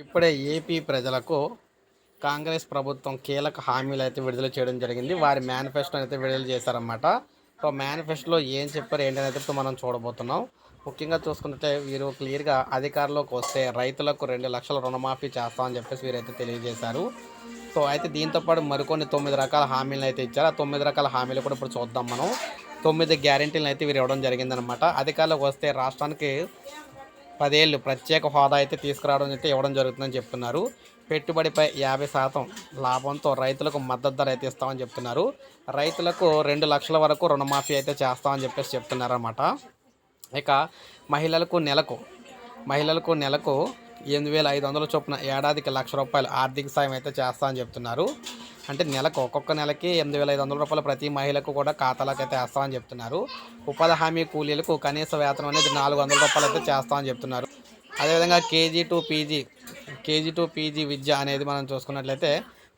ఇప్పుడే ఏపీ ప్రజలకు కాంగ్రెస్ ప్రభుత్వం కీలక హామీలు అయితే విడుదల చేయడం జరిగింది. వారి మేనిఫెస్టో అయితే విడుదల చేశారన్నమాట. సో మేనిఫెస్టోలో ఏం చెప్పారు ఏంటనేది అయితే ఇప్పుడు మనం చూడబోతున్నాం. ముఖ్యంగా చూసుకుంటే వీరు క్లియర్గా అధికారంలోకి వస్తే రైతులకు రెండు లక్షల రుణమాఫీ చేస్తామని చెప్పేసి వీరైతే తెలియజేశారు. సో అయితే దీంతో పాటు మరికొన్ని తొమ్మిది రకాల హామీలను అయితే ఇచ్చారు. ఆ తొమ్మిది రకాల హామీలు కూడా ఇప్పుడు చూద్దాం మనం. తొమ్మిది గ్యారంటీలను అయితే వీరు ఇవ్వడం జరిగిందనమాట అధికారంలోకి వస్తే రాష్ట్రానికి పదేళ్ళు ప్రత్యేక హోదా అయితే తీసుకురావడం అయితే ఇవ్వడం జరుగుతుందని చెప్తున్నారు. పెట్టుబడిపై యాభై శాతం లాభంతో రైతులకు మద్దతు ధర అయితే ఇస్తామని చెప్తున్నారు. రైతులకు రెండు లక్షల వరకు రుణమాఫీ అయితే చేస్తామని చెప్పేసి చెప్తున్నారన్నమాట. ఇక మహిళలకు నెలకు మహిళలకు నెలకు ఎనిమిది వేల ఐదు వందల చొప్పున ఏడాదికి లక్ష రూపాయలు ఆర్థిక సాయం అయితే చేస్తామని చెప్తున్నారు. అంటే నెలకు ఒక్కొక్క నెలకి ఎనిమిది వేల ఐదు వందల రూపాయలు ప్రతి మహిళకు కూడా ఖాతాలకు అయితే వేస్తామని చెప్తున్నారు. ఉపాధి హామీ కూలీలకు కనీస వేతనం అనేది నాలుగు వందల రూపాయలు అయితే చేస్తామని చెప్తున్నారు. అదేవిధంగా KG to PG KG to PG విద్య అనేది మనం చూసుకున్నట్లయితే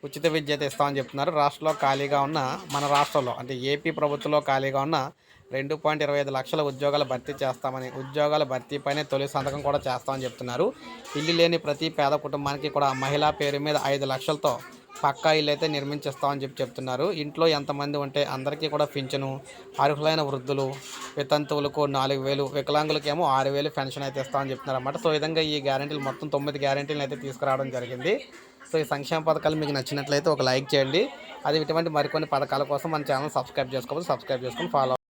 ఉచిత విద్య అయితే ఇస్తామని చెప్తున్నారు. రాష్ట్రంలో ఖాళీగా ఉన్న మన రాష్ట్రంలో అంటే ఏపీ ప్రభుత్వంలో ఖాళీగా ఉన్న రెండు పాయింట్ ఇరవై ఐదు లక్షల ఉద్యోగాలు భర్తీ చేస్తామని ఉద్యోగాల భర్తీపైనే తొలి సంతకం కూడా చేస్తామని చెప్తున్నారు. ఇల్లు లేని ప్రతి పేద కుటుంబానికి కూడా మహిళా పేరు మీద ఐదు లక్షలతో పక్కా ఇల్లు అయితే నిర్మించిస్తామని చెప్పి చెప్తున్నారు. ఇంట్లో ఎంతమంది ఉంటే అందరికీ కూడా పింఛను అర్హులైన వృద్ధులు వితంతువులకు నాలుగు వేలు వికలాంగులకేమో ఆరు వేలు పెన్షన్ అయితే ఇస్తామని చెప్తున్నారు అనమాట సో విధంగా ఈ గ్యారెంటీలు మొత్తం తొమ్మిది గ్యారెంటీలు అయితే తీసుకురావడం జరిగింది. సో ఈ సంక్షేమ పథకాలు మీకు నచ్చినట్లయితే ఒక లైక్ చేయండి. అది ఇటువంటి మరికొన్ని పథకాల కోసం మన ఛానల్ సబ్స్క్రైబ్ చేసుకోవాలి. సబ్స్క్రైబ్ చేసుకొని ఫాలో